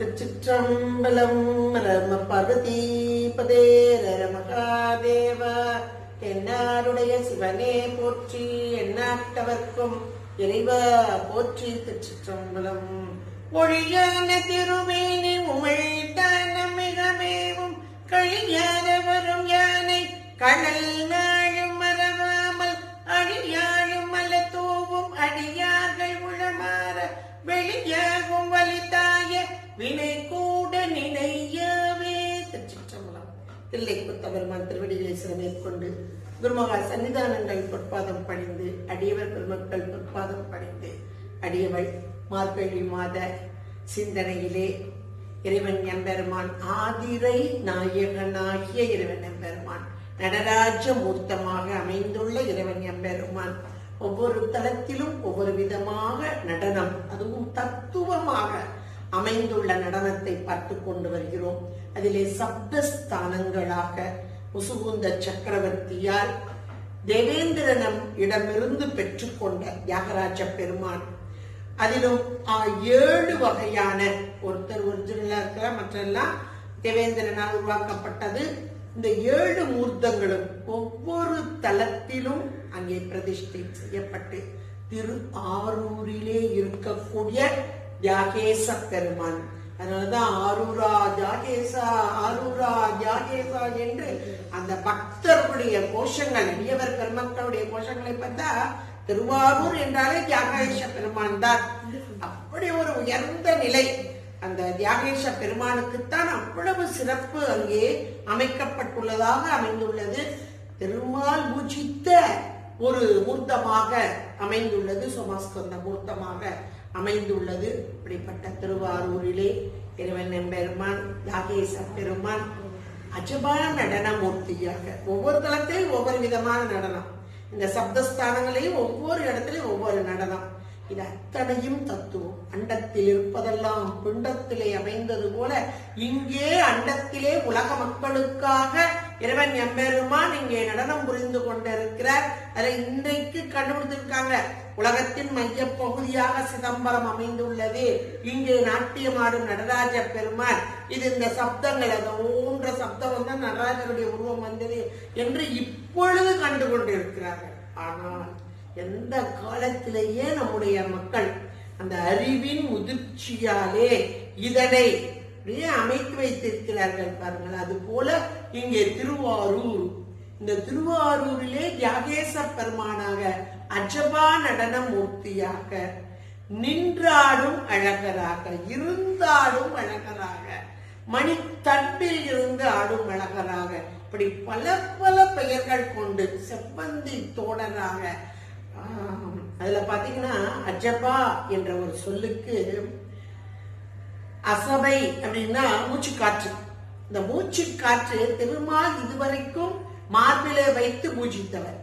திருச்சிற்றம்பலம் ரம பார்வதிபதே ரர என்னாருடைய சிவனே போற்றி எண்ணாட்டவர்க்கும் இறைவா போற்றி திருச்சிற்றம்பலம். ஒழியான திருமேனி உமிழ்தான மிகமேவும் கழியான வரும் யானை. கடல் நாழும் மறவாமல் அழியான உபதேசம் மேற்கொண்டு குருமகா சன்னிதானங்கள் பொற்பாதம் பணிந்து அடியவர் பெருமக்கள் பொற்பாதம் பணிந்து அடியவள் மார்கழி மாத சிந்தனையிலே இறைவன் எம்பெருமான் ஆதிரை நாயகனாகிய இறைவன் எம்பெருமான் நடராஜ மூர்த்தமாக அமைந்துள்ள இறைவன் எம்பெருமான். ஒவ்வொரு தளத்திலும் ஒவ்வொரு விதமாக நடனம் அதுவும் தத்துவமாக அமைந்துள்ள நடனத்தை பார்த்து கொண்டு வருகிறோம். அதிலே சப்தஸ்தானங்களாக முசுகுந்த சக்கரவர்த்தியால் தேவேந்திரனம் இடமிருந்து பெற்றுக்கொண்ட தியாகராஜ பெருமான். அதிலும் ஏழு வகையான ஒருத்தர் ஒரிஜினலா இருக்கிற மற்றெல்லாம் தேவேந்திரனால் உருவாக்கப்பட்டது. இந்த ஏழு மூர்த்தங்களும் ஒவ்வொரு தலத்திலும் அங்கே பிரதிஷ்டை செய்யப்பட்டு திரு ஆரூரிலே இருக்கக்கூடிய தியாகேச பெருமான். அதனாலதான் ஆரூரா ஜாகேசா ஆரூரா ஜாகேசா என்று அந்த பக்தர்களுடைய கோஷங்கள் இயவர் பெருமக்களுடைய கோஷங்களை பார்த்தா திருவாரூர் என்றாலே தியாகேஷ பெருமான் தான். அப்படி ஒரு உயர்ந்த நிலை. அந்த தியாகேஷ பெருமானுக்குத்தான் அவ்வளவு சிறப்பு அங்கே அமைக்கப்பட்டுள்ளதாக அமைந்துள்ளது. பெருமாள் பூஜித்த ஒரு மூர்த்தமாக அமைந்துள்ளது சோமாஸ்கந்த மூர்த்தமாக. அமைந்துள்ளது. இப்படிப்பட்ட திருவாரூரிலே இறைவன் எம்பெருமான் யாகேச பெருமான் அஜபான நடனமூர்த்தியாக ஒவ்வொரு தளத்திலையும் ஒவ்வொரு விதமான நடனம். இந்த சப்தஸ்தானங்களையும் ஒவ்வொரு இடத்துலையும் ஒவ்வொரு நடனம். இது அத்தனையும் தத்துவம். அண்டத்தில் இருப்பதெல்லாம் பிண்டத்திலே அமைந்தது போல இங்கே அண்டத்திலே உலக மக்களுக்காக இறைவன் எம்பெருமான் இங்கே நடனம் புரிந்து கொண்டிருக்கிறார். அதை இன்றைக்கு கண்டுபிடித்திருக்காங்க. உலகத்தின் மைய பகுதியாக சிதம்பரம் அமைந்துள்ளது. இங்கே நாட்டியமாடும் நடராஜ பெருமான். இது இந்த சப்தங்கள் அந்த ஓன்ற சப்தம் வந்து நடராஜருடைய உருவம் வந்தது என்று இப்பொழுது கண்டு கொண்டிருக்கிறார்கள். ஆனால் எந்த காலத்திலேயே நம்முடைய மக்கள் அந்த அறிவின் முதிர்ச்சியாலே இதனை அப்படியே அமைத்து வைத்திருக்கிறார்கள் பாருங்கள். அது போல இங்கே திருவாரூர். இந்த திருவாரூரிலே தியாகேச பெருமானாக அஜபா நடன மூர்த்தியாக நின்றாடும் அழகராக இருந்தாடும் அழகராக மணித்தண்டில் இருந்து ஆடும் அழகராக இப்படி பல பல பெயர்கள் கொண்டு செவ்வந்தி தோழராக அதுல பாத்தீங்கன்னா அஜபா என்ற ஒரு சொல்லுக்கு அசபை அப்படின்னா மூச்சு காற்று இந்த மூச்சு காற்று திருமால் இதுவரைக்கும் மார்பிலே வைத்து பூஜித்தவர்.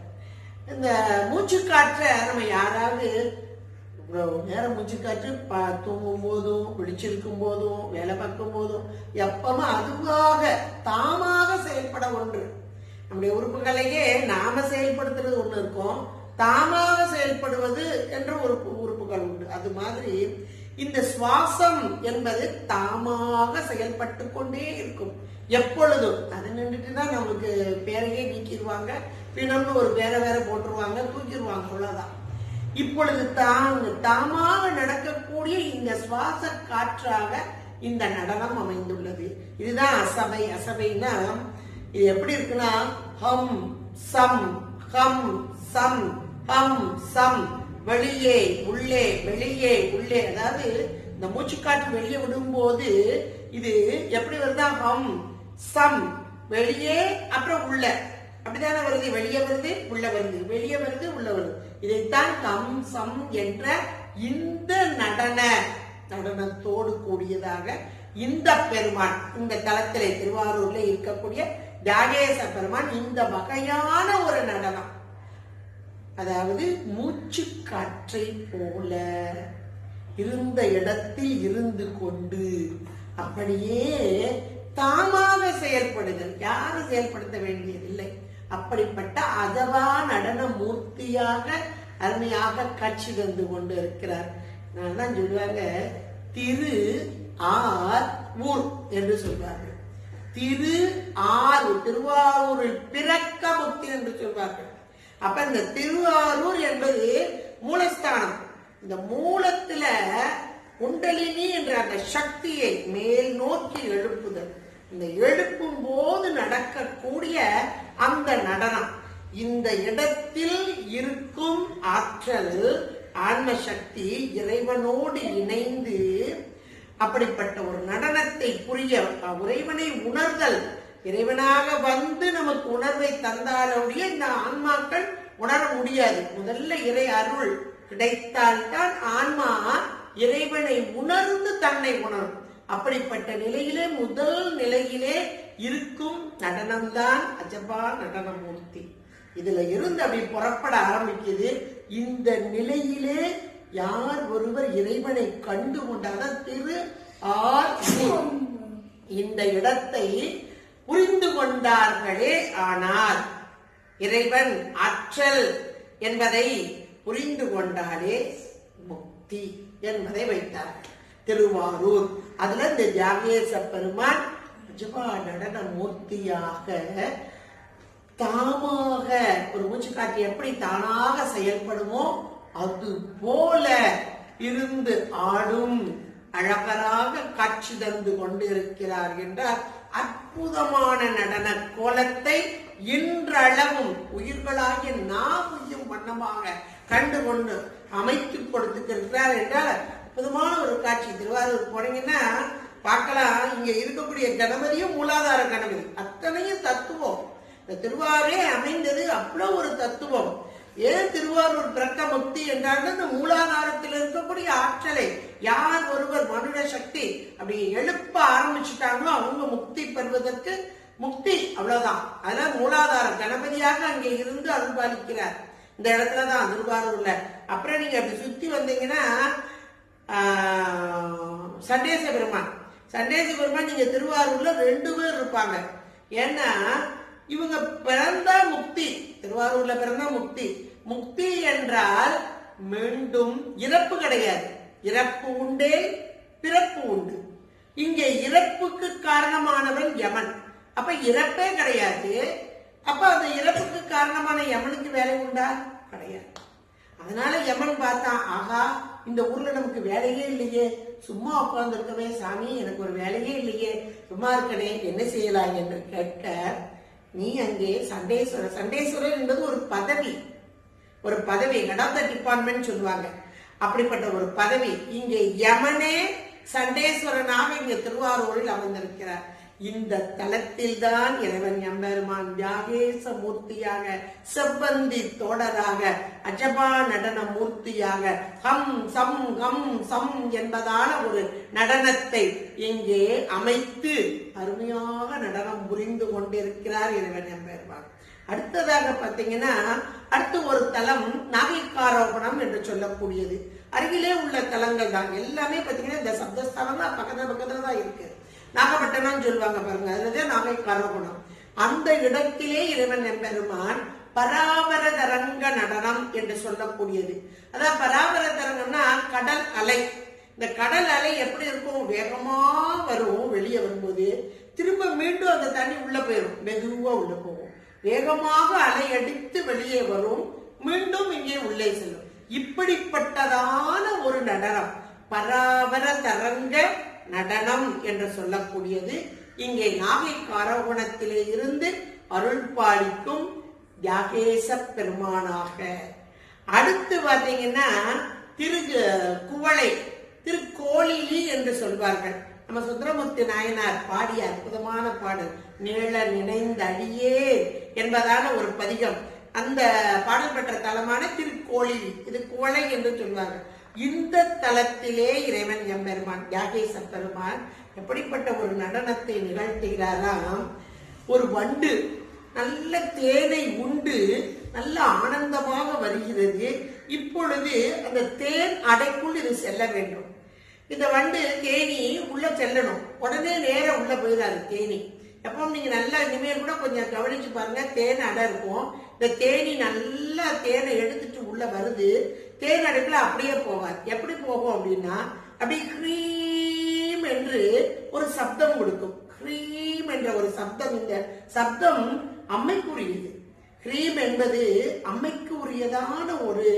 இந்த மூச்சு காற்றை நம்ம யாராவது இவ்வளவு நேரம் மூச்சு காற்று ப- தூங்கும் போதும் விழிச்சிருக்கும் போதும் வேலை பார்க்கும் போதும் எப்பவும் அதுவாக தாமாக செயல்பட ஒன்று. நம்முடைய உறுப்புகளையே நாம செயல்படுத்துறது ஒன்று இருக்கும். தாமாக செயல்படுவது என்ற ஒரு உறுப்புகள் உண்டு. அது மாதிரி இந்த சுவாசம் என்பது தாமாக செயல்பட்டு கொண்டே இருக்கும். எப்பொழுதும். அது தான் நமக்கு பேரையே நீக்கிடுவாங்க பிணம்னு ஒரு பேரை வேற போட்டுருவாங்க தூக்கிடுவாங்க அவ்வளவுதான். இப்பொழுது தாங்க தாமாக நடக்கக்கூடிய இந்த சுவாச காற்றாக இந்த நடனம் அமைந்துள்ளது. இதுதான் அசபை. அசபைனா இது எப்படி இருக்குன்னா ஹம் சம் ஹம் சம் ஹம் சம் வெளியே உள்ளே வெளியே உள்ளே. அதாவது இந்த மூச்சுக்காற்று வெளியே விடும்போது இது எப்படி வருதா? ஹம் சம். வெளியே அப்புறம் உள்ள. அப்படிதானே வருது? வெளியே வருது உள்ள வருது. வெளியே வருது உள்ள வருது. இதைத்தான் கம் சம் என்ற இந்த நடன நடனத்தோடு கூடியதாக இந்த பெருமான் இந்த தளத்திலே திருவாரூர்ல இருக்கக்கூடிய தியாகேச பெருமான் இந்த வகையான ஒரு நடனம். அதாவது மூச்சு காற்றை போல இருந்த இடத்தில் இருந்து கொண்டு அப்படியே தாமாக செயல்படுதல். யாரும் செயல்படுத்த வேண்டியதில்லை. அப்படிப்பட்ட அதவா நடன மூர்த்தியாக அருமையாக காட்சி தந்து கொண்டு இருக்கிறார் நான் தான் சொல்லுவாங்க திரு ஆர் ஊர் என்று சொல்வார்கள். திரு ஆறு திருவாரூரில் பிறக்க முக்தி என்று சொல்வார்கள். அப்ப இந்த திருவாரூர் என்பது மூலஸ்தானம். இந்த மூலத்துல குண்டலினி என்ற அந்த சக்தியை மேல் நோக்கி எழுப்புதல். இந்த எழுப்பும் போது நடக்கக்கூடிய அந்த நடனம் இந்த இடத்தில் இருக்கும் ஆற்றல் ஆன்ம சக்தி இறைவனோடு இணைந்து அப்படிப்பட்ட ஒரு நடனத்தை புரிய இறைவனை உணர்தல். இறைவனாக வந்து நமக்கு உணர்வை தந்தாலுடைய இந்த ஆன்மாக்கள் உணர முடியாது. முதல்ல இறை அருள் கிடைத்தால்தான் ஆன்மா இறைவனை உணர்ந்து தன்னை உணரும். அப்படிப்பட்ட நிலையிலே முதல் நிலையிலே இருக்கும் நடனம்தான் அஜபா நடனமூர்த்தி. இதுல இருந்து அப்படி புறப்பட ஆரம்பிக்குது. இந்த நிலையிலே யார் ஒருவர் இறைவனை கண்டு கொண்டாத திரு ஆர் இந்த இடத்தை புரிந்து கொண்டார்களே ஆனால் இறைவன் ஆற்றல் என்பதை புரிந்து கொண்டாலே முக்தி என்பதை வைத்தார் திருவாரூர். அதுல இந்த தியாகேச பெருமான் நிஜமா நடன மூர்த்தியாக தாமாக ஒரு மூச்சுக்காட்டி எப்படி தானாக செயல்படுமோ அது போல இருந்து ஆடும் அழகராக காட்சி தந்து கொண்டிருக்கிறார் என்றார். அற்புதமான நடன கோலத்தை இன்றளவும் உயிர்களாகிய நாமையும் வண்ணமாக கண்டு கொண்டு அமைத்து கொடுத்துக்கிறார் என்றால் அற்புதமான ஒரு காட்சி. திருவாரூர் போனீங்கன்னா பார்க்கலாம். இங்க இருக்கக்கூடிய கணபதியும் மூலாதார கணபதி. அத்தனையும் தத்துவம். இந்த திருவாரூரே அமைந்தது அவ்வளவு ஒரு தத்துவம். ஏன் திருவாரூர் பிறக்க முக்தி என்றால் இந்த மூலாதாரத்தில் இருக்கக்கூடிய ஆற்றலை யார் ஒருவர் மனுட சக்தி அப்படி எழுப்ப ஆரம்பிச்சுட்டாங்களோ அவங்க முக்தி பெறுவதற்கு முக்தி அவ்வளவுதான். அதனால மூலாதார கணபதியாக அங்கே இருந்து அருள்பாலிக்கிறார். இந்த இடத்துலதான் திருவாரூர்ல. அப்புறம் நீங்க அப்படி சுத்தி வந்தீங்கன்னா சண்டேச பெருமான் சண்டேச பெருமான் நீங்க திருவாரூர்ல ரெண்டு பேர் இருப்பாங்க. ஏன்னா இவங்க பிறந்தா முக்தி. திருவாரூர்ல பிறந்தா முக்தி. முக்தி என்றால் மீண்டும் இறப்பு கிடையாது. இறப்பு உண்டே பிறப்பு உண்டு. இங்கே இறப்புக்கு காரணமானவன் யமன். அப்ப இறப்பே கிடையாது. அப்ப அந்த இறப்புக்கு காரணமான யமனுக்கு வேலை உண்டா? கிடையாது. அதனால யமன் பார்த்தான் ஆகா இந்த ஊர்ல நமக்கு வேலையே இல்லையே. சும்மா உட்கார்ந்து இருக்கவே சாமி எனக்கு ஒரு வேலையே இல்லையே. சும்மா இருக்கனே என்ன செய்யலாம்? என்று கேட்க நீ அங்கே சண்டேஸ்வரர் சண்டேஸ்வரர் என்பது ஒரு பதவி. ஒரு பதவி ஹெட் ஆஃப் த டிபார்ட்மெண்ட் சொல்லுவாங்க. அப்படிப்பட்ட ஒரு பதவி. இங்கே யமனே சண்டேஸ்வரனாக இங்கே திருவாரூரில் அமர்ந்திருக்கிறார். இந்த தலத்தில் தான் இறைவன் எம்பெருமான் வியாகேச மூர்த்தியாக செவ்வந்தி தோடராக அஜபா நடன மூர்த்தியாக ஹம் சம் ஹம் சம் என்பதான ஒரு நடனத்தை இங்கே அமைத்து அருமையாக நடனம் புரிந்து கொண்டிருக்கிறார் இறைவன் எம்பெருமான். அடுத்ததாக பார்த்தீங்கன்னா அடுத்து ஒரு தலம் நாகைக்காரோபணம் என்று சொல்லக்கூடியது. அருகிலே உள்ள தலங்கள் தான் எல்லாமே பார்த்தீங்கன்னா இந்த சப்தஸ்தலம் தான் பக்கத்துல பக்கத்துல தான் இருக்கு. நாகப்பட்டினம் சொல்லுவாங்க பாருங்க. அதுலதே நாகை கரகுணம் அந்த இடத்திலே இறைவன் எம்பெருமான் பராவரதரங்க நடனம் என்று சொல்லக்கூடியது. அதான் பராவரதரங்கம்னா கடல் அலை. இந்த கடல் அலை எப்படி இருக்கும்? வேகமா வரும். வெளியே வரும்போது திரும்ப மீண்டும் அந்த தண்ணி உள்ள போயிடும் மெதுவா உள்ள போகும். வேகமாக அலை அடித்து வெளியே வரும். மீண்டும் இங்கே உள்ளே செல்லும். இப்படிப்பட்டதான ஒரு நடனம். பராவர தரங்க நடனம் என்று சொல்லக்கூடியது. இங்கே நாகை காரகுணத்திலே இருந்து அருள் பாலிக்கும் தியாகேச பெருமானாக. அடுத்து பார்த்தீங்கன்னா திரு குவளை திருக்கோளிலி என்று சொல்வார்கள். நம்ம சுந்தரமூர்த்தி நாயனார் பாடிய அற்புதமான பாடல் நீள நினைந்த அடியே என்பதான ஒரு பதிகம். அந்த பாடல் பெற்ற தலமான திருக்கோளிலி இது குவளை என்று சொல்வார்கள். இந்த தலத்திலே இறைவன் எம்பெருமான் யாகேச பெருமான் எப்படிப்பட்ட ஒரு நடனத்தை நிகழ்த்துகிறாராம்? ஒரு வண்டு நல்ல தேனை உண்டு நல்ல ஆனந்தமாக வருகிறது. இப்பொழுது அந்த தேன் அடைக்குள் இது செல்ல வேண்டும். இந்த வண்டு தேனி உள்ள செல்லணும். உடனே நேரம் உள்ள போயிடாது தேனி. எப்பவும் நீங்க நல்லா இனிமேல் கூட கொஞ்சம் கவனிச்சு பாருங்க தேன் அடை இருக்கும். இந்த தேனி நல்லா தேனை எடுத்துட்டு உள்ள வருது. தேன் அடைப்புல அப்படியே போகாது எப்படி போகும் அப்படின்னா அப்படி க்ரீம் என்று ஒரு சப்தம் கொடுக்கும். கிரீம் என்ற ஒரு சப்தம் இந்த சப்தம் அம்மைக்குரியது. கிரீம் என்பது அம்மைக்கு உரியதான ஒரு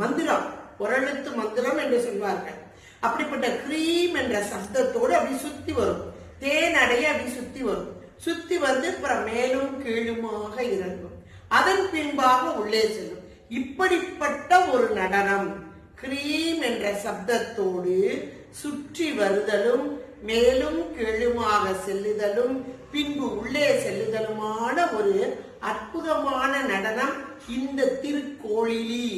மந்திரம் ஒரெழுத்து மந்திரம் என்று சொல்வார்கள். அப்படிப்பட்ட கிரீம் என்ற சப்தத்தோடு அப்படி சுத்தி வரும். தேன் அடைய அப்படி சுத்தி வரும். சுத்தி வந்து அப்புறம் மேலும் கீழுமாக இறங்கும். அதன் பின்பாக உள்ளே செல்லும். இப்படிப்பட்ட ஒரு நடனம். கிரீம் என்ற சப்தத்தோடு சுற்றி வருதலும் மேலும் கீழுமாக செல்லுதலும் பின்பு உள்ளே செல்லுதலுமான ஒரு அற்புதமான நடனம் இந்த திருக்கோளிலி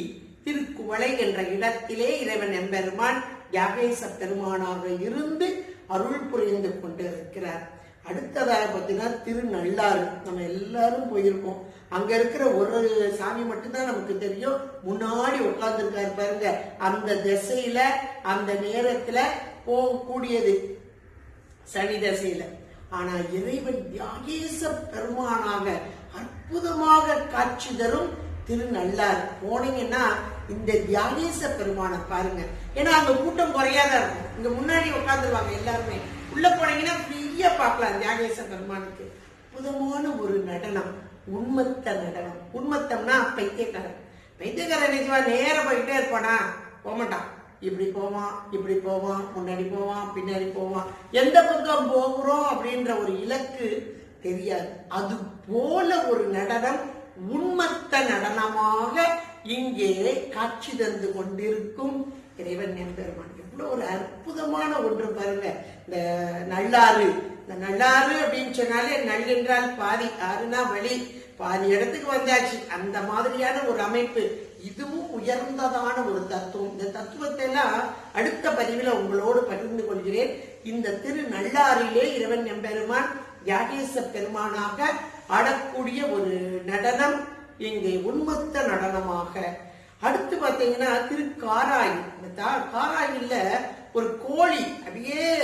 திருக்குவளை என்ற இடத்திலே இறைவன் எம்பெருமான் யாகேச பெருமானாக இருந்து அருள் புரிந்து கொண்டிருக்கிறார். அடுத்ததாக பார்த்தீங்கன்னா திருநள்ளாறு. நம்ம எல்லாரும் போயிருக்கோம். அங்க இருக்கிற ஒரு சாமி மட்டும்தான் நமக்கு தெரியும். முன்னாடி உட்கார்ந்துருக்காரு பாருங்க. அந்த திசையில அந்த நேரத்துல போகக்கூடியது. சனி தசையில. ஆனா இறைவன் தியாகேச பெருமானாக அற்புதமாக காட்சி தரும் திருநள்ளார் போனீங்கன்னா இந்த தியாகேச பெருமானை பாருங்க. ஏன்னா அங்க கூட்டம் குறையாத இருக்கும். இங்க முன்னாடி உட்காந்துருவாங்க எல்லாருமே. உள்ள போனீங்கன்னா ஃப்ரீயா பார்க்கலாம் தியாகேச பெருமானுக்கு. புதமான ஒரு நடனம் உண்மத்த நடனம். உண்மத்தம்னா பைத்தியக்காரன். பைத்தியக்காரன் நிஜமா நேரம் போயிட்டே இருப்பானா? போகமாட்டான் இப்படி போவான் இப்படி போவான் முன்னாடி போவான் பின்னாடி போவான். எந்த பக்கம் போகிறோம் அப்படின்ற ஒரு இலக்கு தெரியாது. அது போல ஒரு நடனம் உண்மத்த நடனமாக இங்கே காட்சி தந்து கொண்டிருக்கும் இறைவன் எம்பெருமான் எவ்வளவு ஒரு அற்புதமான ஒன்று பாருங்க. இந்த நல்லாறு இந்த நல்லாறு அப்படின்னு சொன்னாலே நல் என்றால் பாதி ஆறுனா வழி பாதி இடத்துக்கு வந்தாச்சு. அந்த மாதிரியான ஒரு அமைப்பு. இதுவும் உயர்ந்ததான ஒரு தத்துவம். இந்த தத்துவத்தை எல்லாம் அடுத்த பதிவில் உங்களோடு பகிர்ந்து கொள்கிறேன். இந்த திரு நல்லாறிலே இறைவன் எம்பெருமான் யாகேச பெருமானாக ஆடக்கூடிய ஒரு நடனம். இங்கே உண்மத்த நடனமாக. அடுத்து பாத்தீங்கன்னா திரு காராய் இந்த தா- காராயில ஒரு கோழி அப்படியே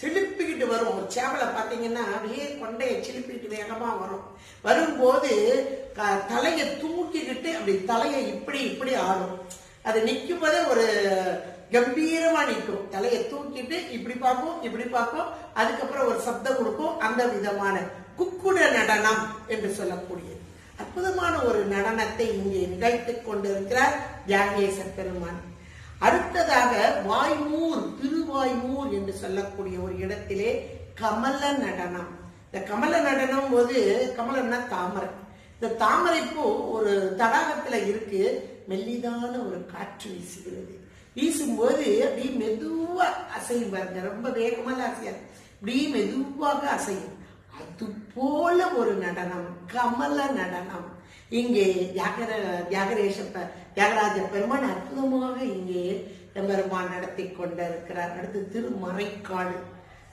சிலுப்பிக்கிட்டு வரும். ஒரு சேவலை பாத்தீங்கன்னா அப்படியே கொண்டையை சிலுப்பிக்கிட்டு வேகமா வரும். வரும்போது க- தலையை தூக்கிக்கிட்டு அப்படி தலையை இப்படி இப்படி ஆடும். அது நிற்கும் போதே ஒரு கம்பீரமா நிற்கும். தலையை தூக்கிட்டு இப்படி பார்ப்போம் இப்படி பார்ப்போம். அதுக்கப்புறம் ஒரு சப்தம் கொடுக்கும் அந்த விதமான குக்குட நடனம் என்று சொல்லக்கூடியது. அற்புதமான ஒரு நடனத்தை இங்கே நிகழ்த்திக் கொண்டிருக்கிறார் தியாகேச பெருமான். அடுத்ததாக வாய்மூர் திருவாய்மூர் என்று சொல்லக்கூடிய ஒரு இடத்திலே கமல நடனம். இந்த கமல நடனம் போது கமலம்னா தாமரை. இந்த தாமரை பூ ஒரு தடாகத்துல இருக்கு. மெல்லிதான ஒரு காற்று வீசுகிறது. வீசும்போது அப்படியே மெதுவா அசையும் பாருங்க. ரொம்ப வேகமாக அசையாது. இப்படி மெதுவாக அசையும். போல ஒரு நடனம் கமல நடனம். இங்கே தியாகர தியாகரேஷ பெ- தியாகராஜ பெருமான் அற்புதமாக இங்கே பெருமான் நடத்தி கொண்டிருக்கிறார். அடுத்து திருமறைக்காடு.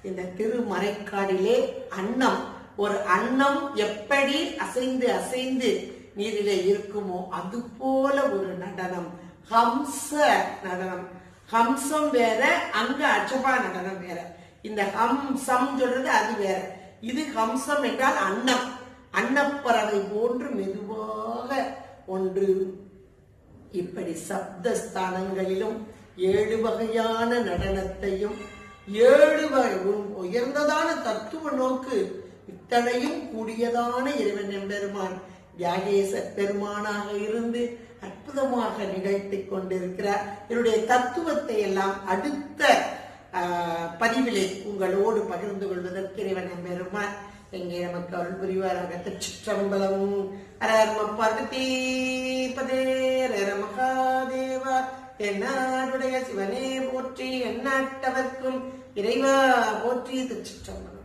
இந்த திருமறைக்காடிலே அன்னம் ஒரு அன்னம் எப்படி அசைந்து அசைந்து நீரிலே இருக்குமோ அது போல ஒரு நடனம். ஹம்ச நடனம். ஹம்சம் வேற அங்க அச்சபா நடனம் வேற. இந்த ஹம்சம் சொல்றது அது வேற. இது ஹம்சம் என்றால் அன்னம். அன்னப்பறவை போன்று மெதுவாக ஒன்று. இப்படி சப்தஸ்தானங்களிலும் ஏழு வகையான நடனத்தையும் ஏழு உயர்ந்ததான தத்துவ நோக்கு இத்தனையும் கூடியதான இறைவன் எம்பெருமான் தியாகேச பெருமானாக இருந்து அற்புதமாக நிகழ்த்தி கொண்டிருக்கிறார். என்னுடைய தத்துவத்தை எல்லாம் அடுத்த பதிவிலே உங்களோடு பகிர்ந்து கொள்வதற்கு இறைவன் பெருமாள் எங்கே நமக்கு அருள் புரிவாராக. திருச்சிற்றம்பலம் அரர்ம பார்வதி மகாதேவா என்னாருடைய சிவனே போற்றி என்னட்டவர்க்கும் இறைவா போற்றி திருச்சிற்றம்பலம்.